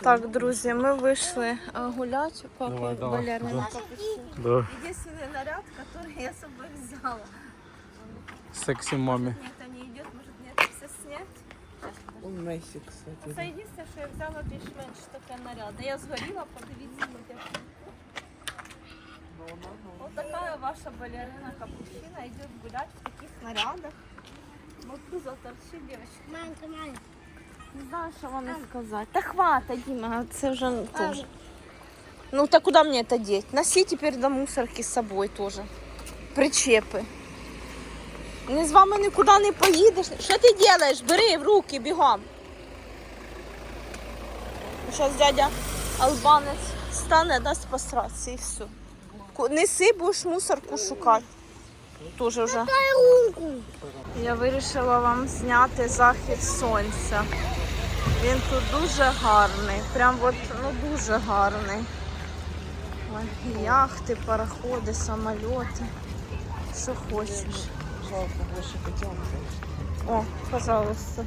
Так, друзі, ми вийшли а, гуляти по Давай, давай. балерному Да. капюшону. Да. Единственный наряд, который я с собой взяла. Секси мамі. Нет, это не идет, может мне это все снять? Он Месси, кстати. Це єдине, що я взяла більш-менш таке нарядне. Я згоріла, подивіться на те. Вот такая ваша балерина капучина идет гулять в таких нарядах. Вот тут заторчит девочка. Маленька, маленька. Не знаю, що вам сказати. Та хвата, Діма, це вже теж. Ну так куда мне это деть? Носи теперь до мусорки с собой тоже. Причепи. Не з вами нікуди не поїдеш. Що ти робиш? Бери в руки, бігом. Зараз дядя албанець стане, дасть посратися і все. Неси, будеш мусорку шукати. Дуже вже. Я вирішила вам зняти захід сонця. Він тут дуже гарний. Прям от, ну дуже гарний. Ой, яхти, пароходи, самоліти. Що хочеш. О, пожалуйста.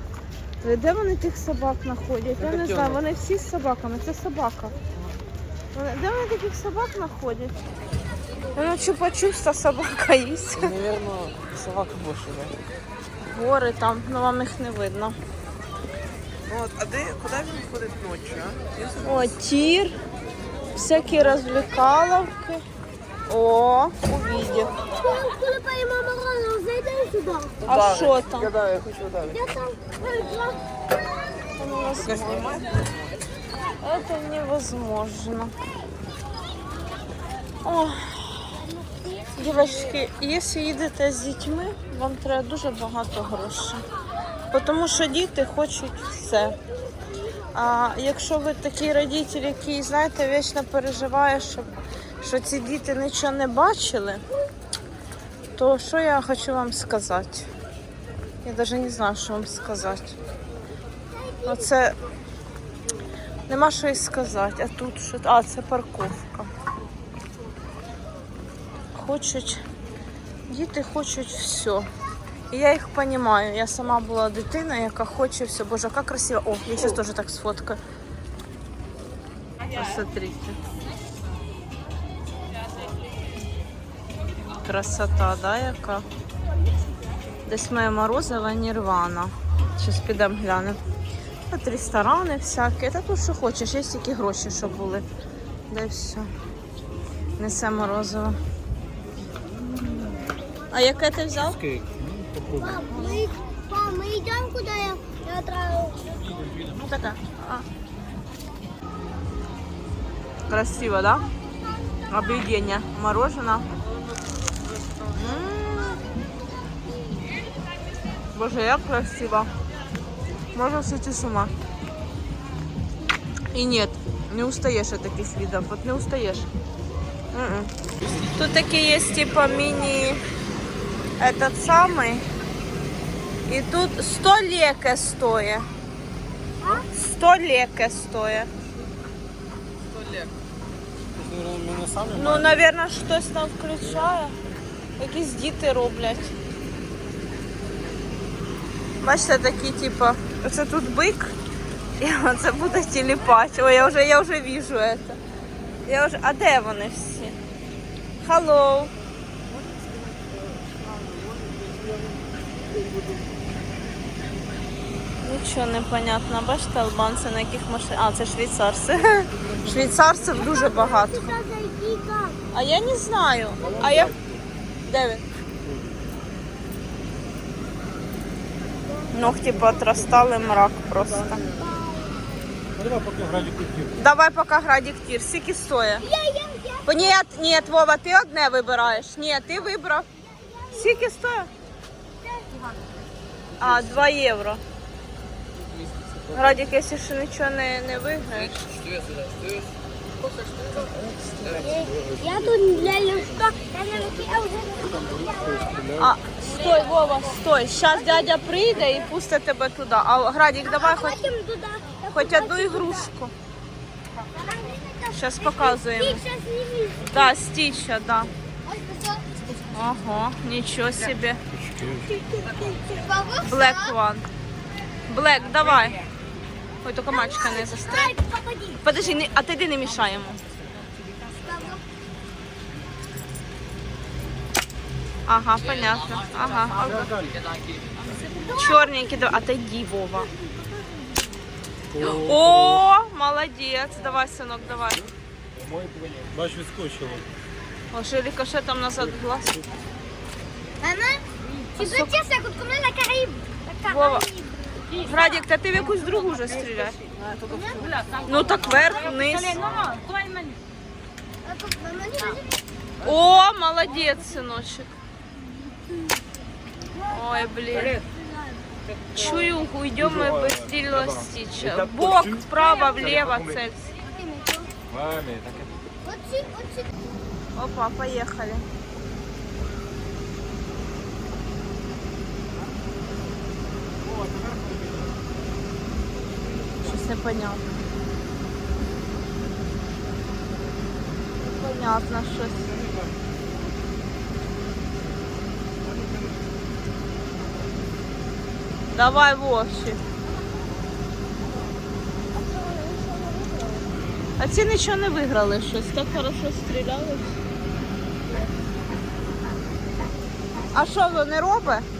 Ви де вони тих собак знаходять? Я не знаю, вони всі з собаками, це собака. Де вони таких собак знаходять? Ну, чупа-чупс, собака їсть. Наверное, собака больше, да? Гори там, ну вам їх не видно. Ну от, а де, куди він ходить ночі, а? Я собі- О, тир, всякі розвлекаловки. О, увидів. Коли поїмо морозиво, зайдемо сюди. А Удари. що там? Я, да, я хочу ударить. Я там прийшла. Только снимай. Это невозможно. Ох. Дівчатки, якщо їдете з дітьми, вам треба дуже багато грошей. Тому що діти хочуть все. А якщо ви такий родитель, який, знаєте, вічно переживає, щоб, що ці діти нічого не бачили, то що я хочу вам сказати? Я навіть не знаю, що вам сказати. Оце Нема що й сказати, а тут що? А, це парковка. Хочуть, діти хочуть все. І я їх розумію. Я сама була дитина, яка хоче все. Боже, яка красиво. О, я зараз теж так сфоткаю. Посмотрите. Красота, да, яка? Десь моє морозова нірвана. Зараз підемо глянемо. От ресторани всякі. Та тут що хочеш, є тільки гроші, щоб були. І все. Несе морозиво. А яке ти взяв? Скейк. Пап, ми, пап, ми йдемо куди я, я отравив. Ну така. А. Красиво, да? Объедение. Мороженое. М. Боже, як красиво. Можно сойти с ума. И нет, не устаешь от таких видов. Вот не устаешь. М-м. Тут такие есть типа мини этот самый. И тут 100 леке стоит. 100 леке стоит. Наверное, мене самі Ну, наверное, щось там включає. Якісь діти роблять. Бачите, такі, типу, оце тут бик, і оце буде телепать. Ой, я вже, я вже вижу це. Я вже... А де вони всі? Hello. Нічого не понятно. Бачите, албанці на яких машинах. А, це швейцарці. Швейцарців дуже багато. А я не знаю. А я. Де він? Ногті поотрастали мрак просто. Давай поки граді кутів. Давай поки градік тір, скільки стоїть. Я, я, я. Ні, ні, Вова, ти одне вибираєш. Ні, ти вибрав. Скільки стоїть? А, 2 євро. Радік, якщо ще нічого не, не виграєш. Я тут для ліжка, я не вже А, стой, Вова, стой. Зараз дядя прийде і пустить тебе туди. А Градік, давай хоч, хоч одну ігрушку. Зараз показуємо. Да, стіча, да. Ого, нічого собі. Black one. Black, давай. Ой, тільки мальчика не застрель. Попади. Подожди, не, а ти де не мішай йому. Ага, понятно. Ага. ага. Чорненький, да- отойди, Вова. О, молодець. Давай, синок, давай. Бач, відскочило. Ложи рикошетом назад глаз. Мама, dire ça coûte combien la Вова. Caraïbe. Градік, та ти в якусь другу вже стріляй. Ну так вверх, вниз. Euh, Maman, dis, vas-y. О, молодець, синочок. Ой, блін. Чую, уйдем мы быстрее стича. Бок, вправо, влево, цель. Au-dessus, au-dessus. Опа, поехали. Непонятно. Непонятно щось. Давай, Вовчик. А ці нічого не виграли щось, так хорошо стріляли. А що вони робить?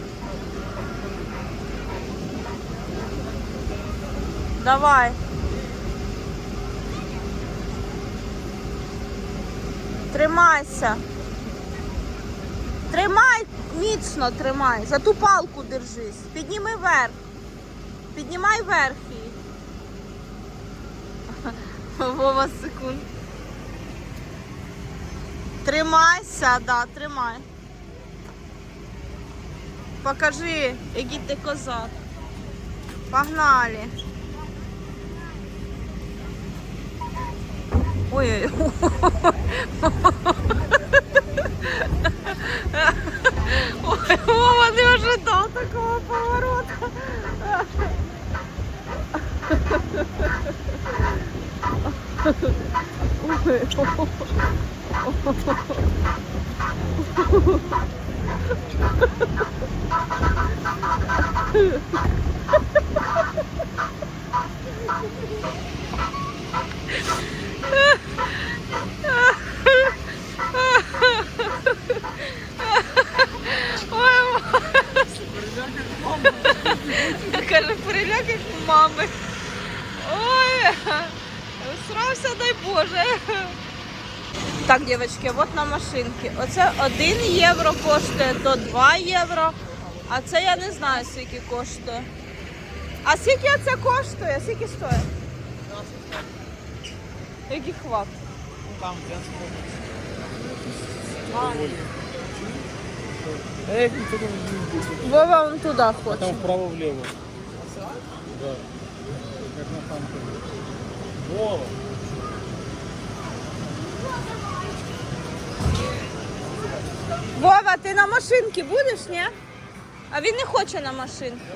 Давай. Тримайся. Тримай, міцно тримай. За ту палку держись. Підніми вверх. Піднімай вверх її. Вова секунд. Тримайся, да, тримай. Покажи, який ти козак. Погнали. Ой-ой. Ой, Вова не ожидав такого поворота. Ой, Так, дівчатки, от на машинки. Оце 1 євро коштує до 2 євро. А це я не знаю, скільки коштує. А скільки це коштує? Скільки стоїть? Який хват? Там Вова он туди хоче. Там вправо-влево. Да. Как на танке. Вова. Вова, ти на машинці будеш, ні? А він не хоче на машинку.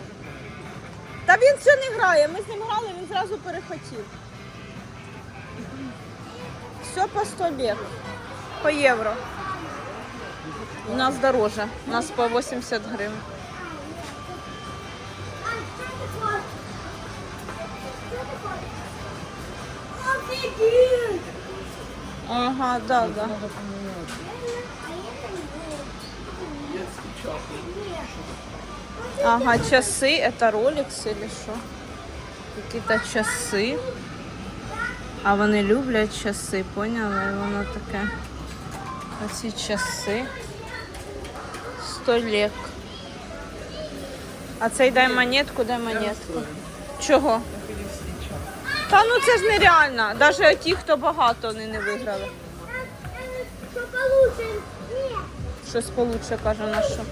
Та він це не грає. Ми з ним грали, він зразу перехотів. Все по 100 лет. По євро. У нас дороже. У нас по 80 гривень. Ага, да, да. Ага, часы. Это Rolex или що? Какие-то часи. А вони люблять часи, поняли? І воно таке. Оці часи. 100. А цей дай монетку, дай монетку. Чого? Та ну це ж нереально. Навіть ті, хто багато, вони не виграли. Щось получше, каже на що.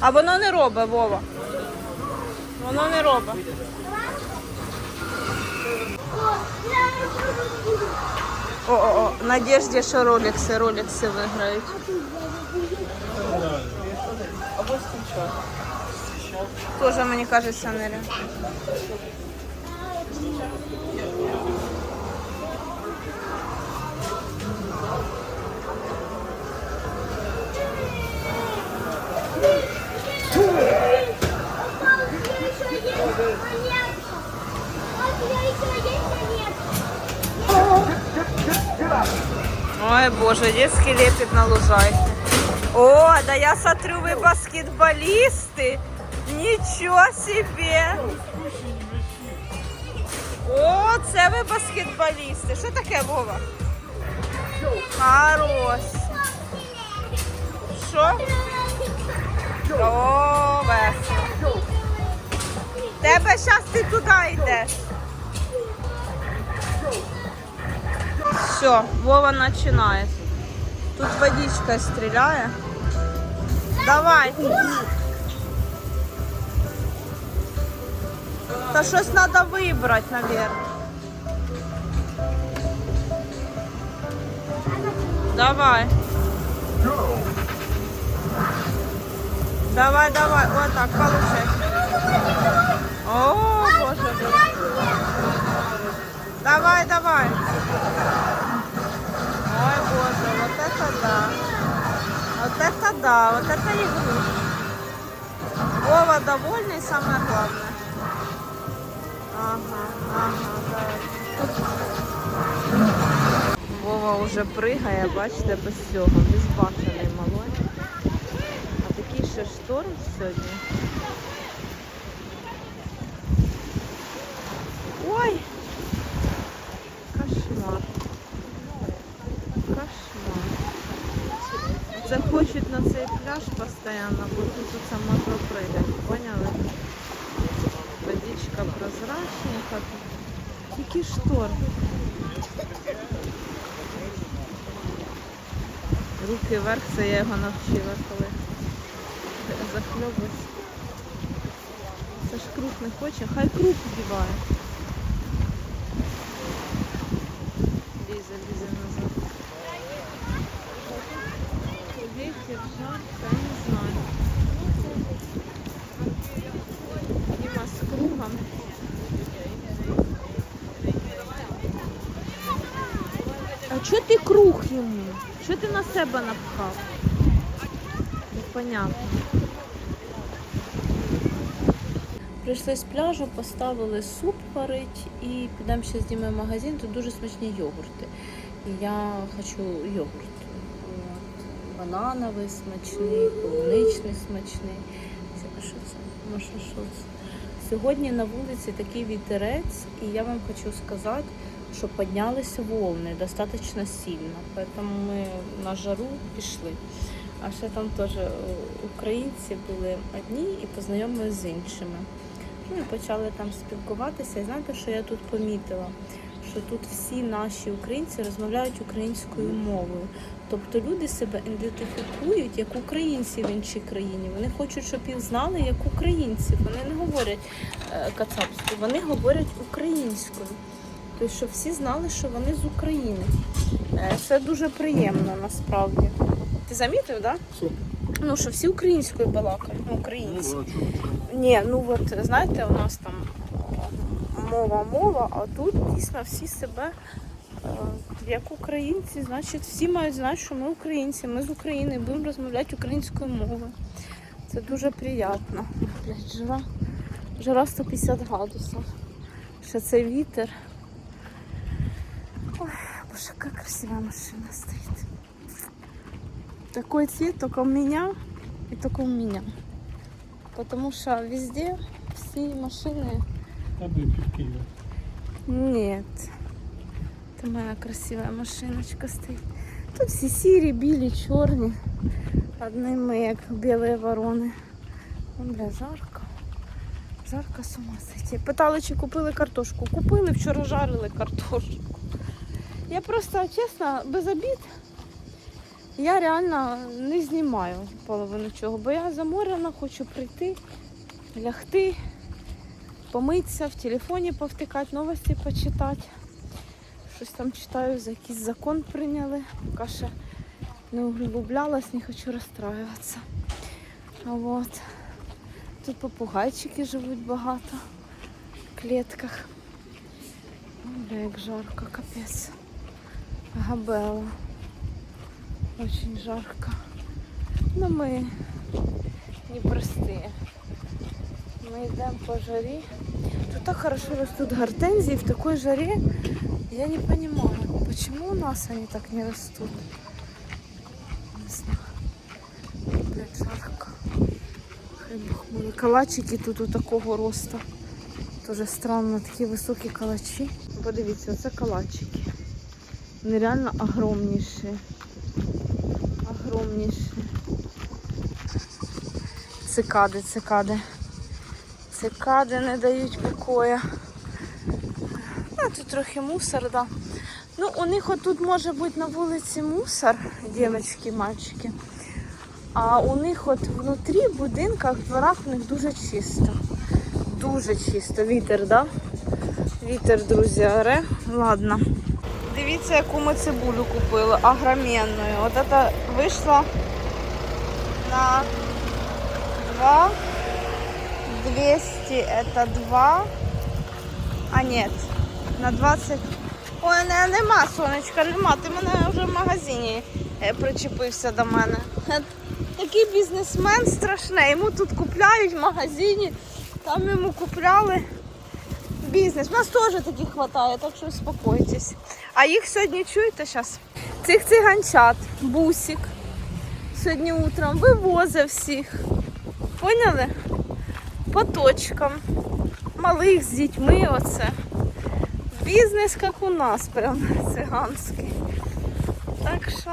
А воно не робить, Вова. Воно не робить. О-о-о, надіжді, що ролікси, ролікси виграють. Тоже, мені кажеться, нереально. Ой, боже, детский лепет на лужайке. О, да я смотрю, вы баскетболисты. Ничего себе. О, це ви баскетболісти. Що таке, Вова? Хорош. Що? О, весело. Тебе зараз ти туди йдеш. Все, Вова починає. Тут водичка стріляє. Давай. Та щось треба вибрати, мабуть. Давай. Давай, давай. Вот так, получай. О, боже мой. Давай, давай. Ой, боже, вот это да. Вот это да, вот это игрушка. Вова довольный, самое главное. Ага, ага, да. Вова вже пригає, бачите, без цього, безбашений малой. А такий ще шторм сьогодні. Тільки шторм. Руки вверх, це я його навчила, коли захльобусь. Це ж круг не хоче, хай круг вдіває. Лізе, лізе назад. Ветер, жарко, я не знаю. Дима з кругом. А чого ти круг йому? Що ти на себе напхав? Непонятно. Прийшли з пляжу, поставили суп варить і підемо ще з Дімою в магазин, тут дуже смачні йогурти. І я хочу йогурт. Банановий смачний, полуничний смачний. Це, що це? Може, що це? Сьогодні на вулиці такий вітерець, і я вам хочу сказати, що піднялися волни достатньо сильно. Тому ми на жару пішли. А ще там теж е, українці були одні і познайомилися з іншими. Ну почали там спілкуватися. І знаєте, що я тут помітила? Що тут всі наші українці розмовляють українською мовою. Тобто люди себе ідентифікують як українці в іншій країні. Вони хочуть, щоб їх знали як українців. Вони не говорять е, кацапською, вони говорять українською. Тобто, щоб всі знали, що вони з України. Е, Це дуже приємно насправді. Ти замітив, так? Да? Ну, що всі українською балакають, ну, українці. Ні, ну от знаєте, у нас там е, мова мова, а тут дійсно всі себе е, як українці, значить, всі мають знати, що ми українці, ми з України, будемо розмовляти українською мовою. Це дуже приємно. Блядь, жара, жара 150 градусів. Ще цей вітер. Ой, боже, яка красива машина стоїть. Такой цвет только у меня и только у меня. Потому что везде все машины... Нет. Это моя красивая машиночка стоит. Тут все сірі, білі, чорні. Одні ми як білі ворони. О, бля, жарко. Жарко з ума сойти. Питали, чи купили картошку. Купили, вчора жарили картошку. Я просто, чесно, без обід. Я реально не знімаю половину чого, бо я заморена, хочу прийти, лягти, помитися, в телефоні повтикати, новості почитати. Щось там читаю, за якийсь закон прийняли. Поки ще не углублялась, не хочу розстраюватися. А от. Тут попугайчики живуть багато в клітках. Як жарко, капець. Габела. Очень жарко. Но мы непростые. Мы идем по жаре. Тут так хорошо растут гортензии в такой жаре. Я не понимаю, Почему у нас они так не растут? Не знаю. Блядь, жарко. Хай Бог милий. Калачики тут у такого росту. Тоже странно, такі високі калачі. Подивіться, оце калачики. Вони реально огромніші. Огромніші. Цикади, цикади. Цикади не дають покоя. Ну, тут трохи мусор, да. Ну, у них отут може бути на вулиці мусор, дівчатки, мальчики. А у них от внутрі в будинках, в дворах у них дуже чисто. Дуже чисто. Вітер, да? Вітер, друзі, оре. Ладно. Дивіться, яку ми цибулю купили, агроменну. От це вийшло на 2 200, это 2. А нет, на 20. Ой, не, нема, сонечка, нема. Ти мене вже в магазині е, причепився до мене. Е, Такий бізнесмен страшний. Йому тут купляють в магазині, там йому купляли бізнес. У нас теж таких вистачає, так що успокойтесь. А їх сьогодні чуєте зараз? Цих циганчат, бусик. Сьогодні утром вивозив всіх. Поняли? По точкам. Малих з дітьми оце. Бізнес, як у нас, прям циганський. Так що.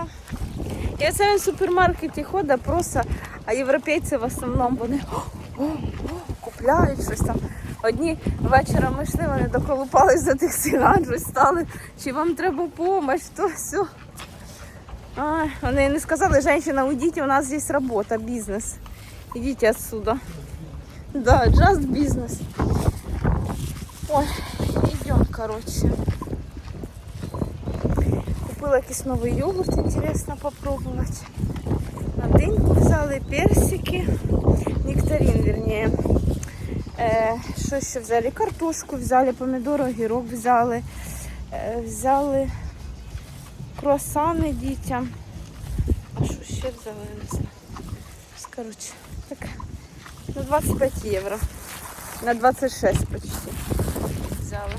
Оце він в супермаркеті ходить просто, а європейці в основному вони «О, о, о», купляють щось там. Одні вечором ми йшли, вони доколупались до тих циган, щось стали. Чи вам треба допомога, то все. Ай, вони не сказали, женщина, уйдите, у нас здесь робота, бізнес. Идите отсюда. Да, just business. Ой, идем, короче. Купила якийсь новий йогурт, інтересно попробувати. На диньку взяли персики, нектарин, вернее. Е, що ще взяли? Картошку взяли, помідор, огірок взяли. Е, взяли круасани дітям. А що ще взяли, не знаю. Короче, так, на 25 євро. На 26 почти взяли.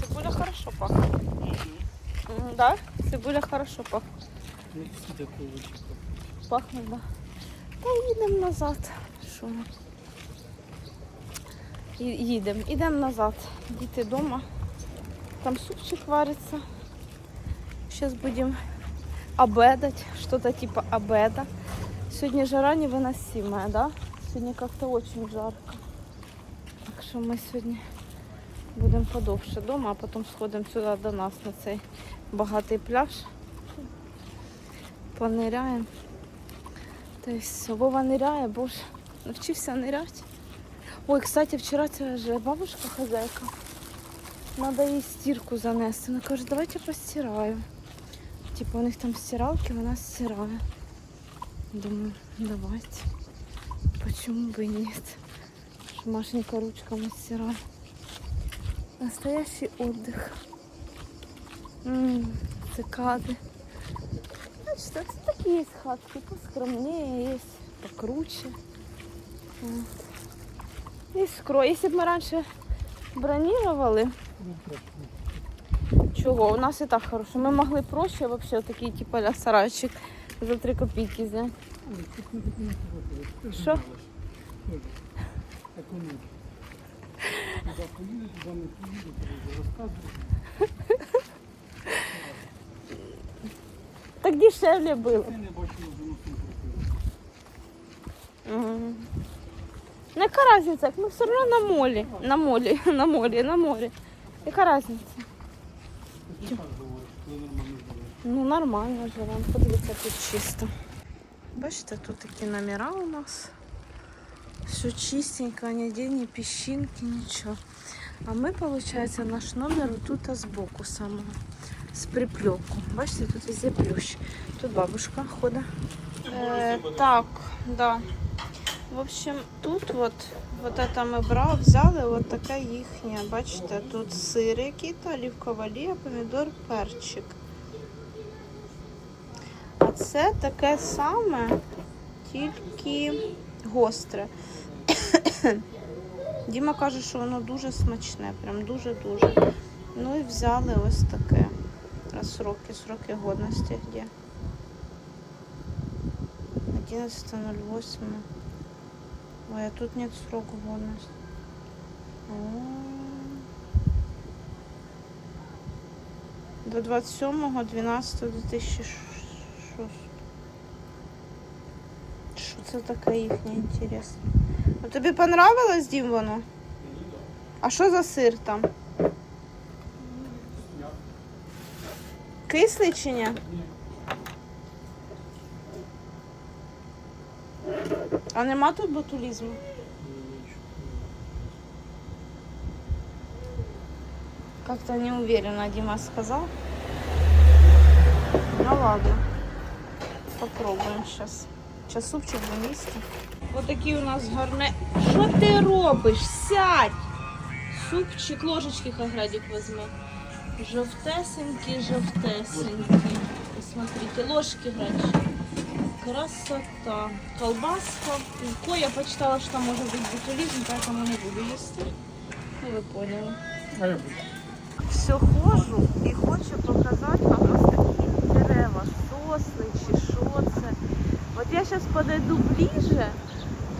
Цибуля хорошо пахне. М, Да? Цибуля хорошо пахне. Пахне, да. Та їдемо назад. Що Ї- Їдемо, йдемо назад. Діти вдома. Там супчик вариться. Зараз будемо обедать. Что-то типа обеда. Сегодня жара невыносимая, да? Сегодня как-то очень жарко. Так що ми сьогодні будемо подовше вдома, а потім сходимо сюди до нас на цей багатий пляж. Пониряємо. Та й все. Вова ниряє, боже, навчився ниряти. Ой, кстати, вчора ця же бабушка хозяйка. Надо їй стирку занести. Вона каже, давайте постираю. Типу у них там стиралки, вона стирає. Думаю, давайте. Почему бы и нет? Что Машенька ручками стирает. Настоящий отдых. М, цикады. Значит, это такие есть хатки. Поскромнее есть, покруче. Вот. Есть скро. Если бы мы раньше бронировали, чого? У нас і так хорошо. Ми могли проще вообще такий типу ля сарайчик за 3 копійки взяти. Що? Так дешевле було. Це Ну, яка різниця? Ми все одно на молі. На молі, на морі, на морі. Яка різниця? Ну, нормально живемо. Подивіться, тут чисто. Бачите, тут такі номера у нас. Все чистенько, ніде ні піщинки, нічого. А ми, виходить, наш номер тут збоку самого. З припльоку. Бачите, тут везде плющ. Тут бабушка ходить. Е, так, да. В общем, тут вот, вот это ми брав, взяли, от таке їхнє. Бачите, тут сир який-то, оливкова олія, помідор, перчик. А це таке саме, тільки гостре. Діма каже, що воно дуже смачне, прям дуже-дуже. Ну і взяли ось таке. Сроки, сроки годності где? 11.08. Ой, а тут нет срока годности. О. До 27 12 2006. Що це таке їхнє інтересно? А тобі понравилось, Дім, воно? А що за сир там? Кислий чи ні? А нема тут ботулізму? Как-то не уверена, Дима сказал. Ну ладно. Попробуем сейчас. Сейчас супчик в. Вот такие у нас гарне. Що ти робиш? Сядь! Супчик, ложечки Хаградик возьме. Жовтесенький, жовтесенький. Посмотрите, ложки грачи. Красота. Колбаска. Легко я почитала, что там может быть ботулизм, поэтому не буду їсти. Ну, ви поняли. А я буду. Все хожу і хочу показати вам ось такі дерева, сосни чи що це. От я зараз подойду ближе,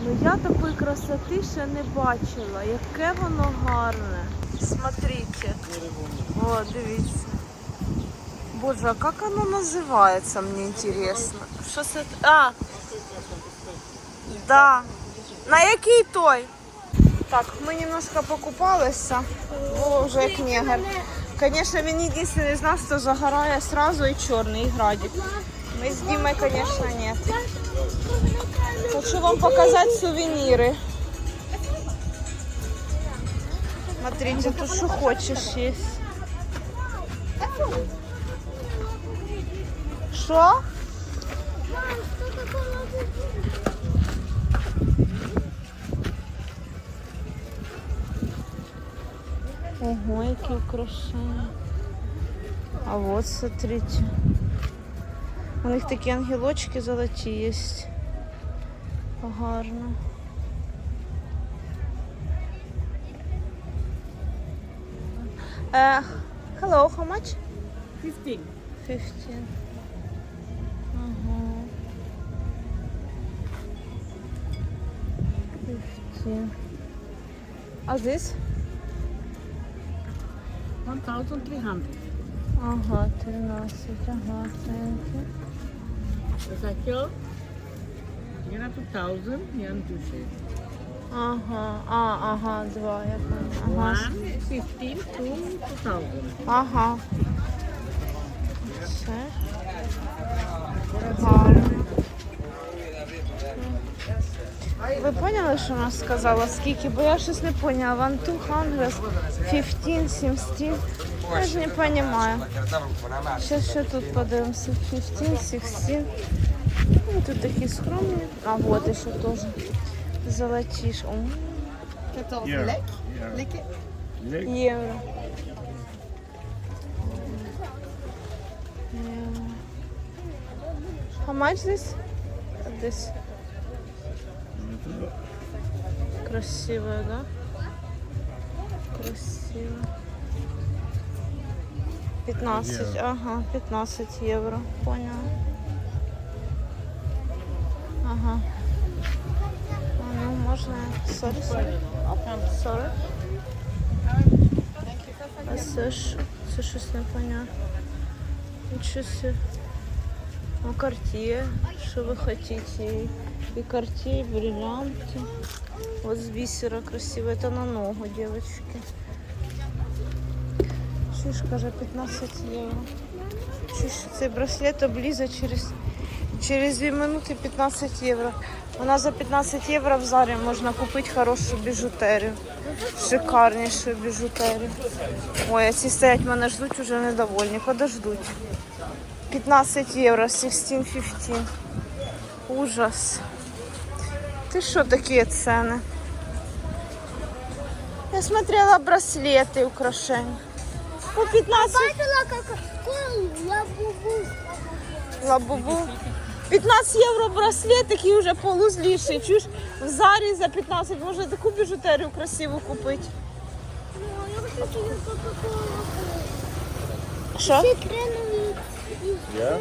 ну я такої красоти ще не бачила. Яке воно гарне. Смотрите. О, дивіться. Боже, а як воно називається, мені інтересно. Що це? А! Да. На який той? Так, ми немножко покупалися. Було вже як негр. Конечно, він единственный из нас, хто загорає сразу і чорний, і градик. Ми з Дімою, конечно, нет. Хочу вам показати сувеніри. Смотрите, тут що хочеш є. Що? Ого, які украшення. А вот, смотрите. У них такі ангелочки золоті є. Гарно. Uh, hello, how much? 15. 15. 15. А this? 1,300. Ага, 13. Ага, thank you. Is that your? Here are 2,000, here are 2 shades. Ага, а, ага, два, я поняла. Ага. 1, 15 to 2,000. Ага. Все. Гарно. Ви поняли, що вона сказала? Скільки? Бо я щось не поняла. One, two hundred, 15, 17. Я ж не розумію. Зараз ще тут подивимося. 15, 16. Ну, тут такі скромні. А вот ще теж. Золотіш. О, Yeah. Yeah. Євро. Євро. How much this? This. Красивая, да? Красиво. 15, Євро. ага, 15 євро. Поняла. Ага. А, ну, можна. Sorry, sorry. Sorry. А це що? Це щось непонятно. Нічого себе. Ну, Cartier, что вы хотите? И Cartier, и бриллианты. Вот с бисера красиво. Это на ногу, девочки. Шишка же 15 евро. Чуш, цей браслет обліза через, через 2 минути 15 євро. У нас за 15 євро в зарі можна купити хорошу біжутерію. Шикарнішу біжутерію. Ой, а ці стоять мене ждуть уже недовольні. Подождуть. 15 євро, 16-15. Ужас. Ти що такі ціни? Я смотрела браслеты, украшения. По 15 Бачила, какую лабубу. лабубу. 15 євро браслет, такий вже полузліший. Чуєш, в зарі за 15 можна таку біжутерію красиву купити. Що? Ще крену і Я?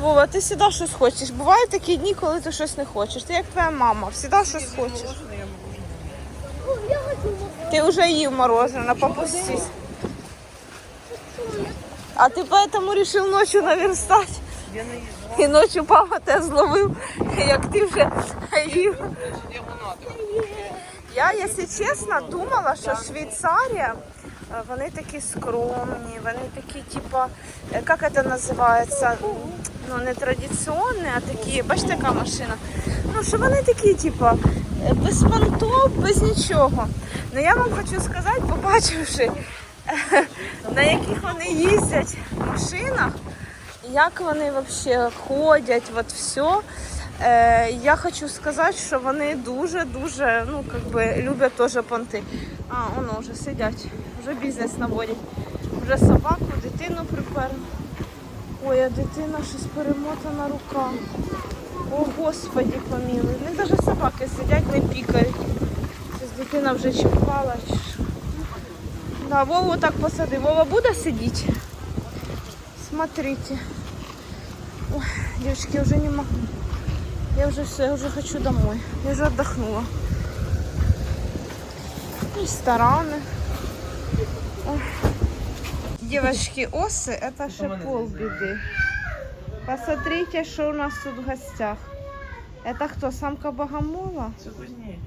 Вова, ти завжди щось хочеш. Бувають такі дні, коли ти щось не хочеш. Ти як твоя мама, завжди щось хочеш. Ти вже їв мороженое, попустись. А ти поэтому решил ночью наверстать? І ночі папа тебе зловив, як ти вже їв. Я, якщо чесно, думала, що Швейцарія, вони такі скромні, вони такі, типа, е, як це називається? Ну, не традиційні, а такі, бачите, яка машина. Ну, що вони такі, типа, е, без понтов, без нічого. Ну я вам хочу сказати, побачивши, на яких вони їздять машинах, як вони взагалі ходять, от все. Е, я хочу сказати, що вони дуже-дуже ну, как би, люблять теж понти. А, воно вже сидять, вже бізнес наводять. Вже собаку, дитину приперли. Ой, а дитина щось перемотана рука. О, Господі помілуй. Не навіть собаки сидять, не пікають. Щось дитина вже чіпала. Да, Вову так посади. Вова буде сидіти? Смотрите. Ой, я уже не могу. Я уже все, я уже хочу домой. Я уже отдохнула. Рестораны. Ой. Девочки, осы это же полбеды. Посмотрите, что у нас тут в гостях. Это кто, самка богомола? Це кузнечик.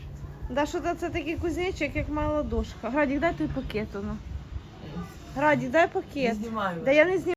Да що це такий кузнечик, як моя ладошка. Градік, дай той пакет. Ну. Градік, дай пакет. знімаю. Да я не знімаю.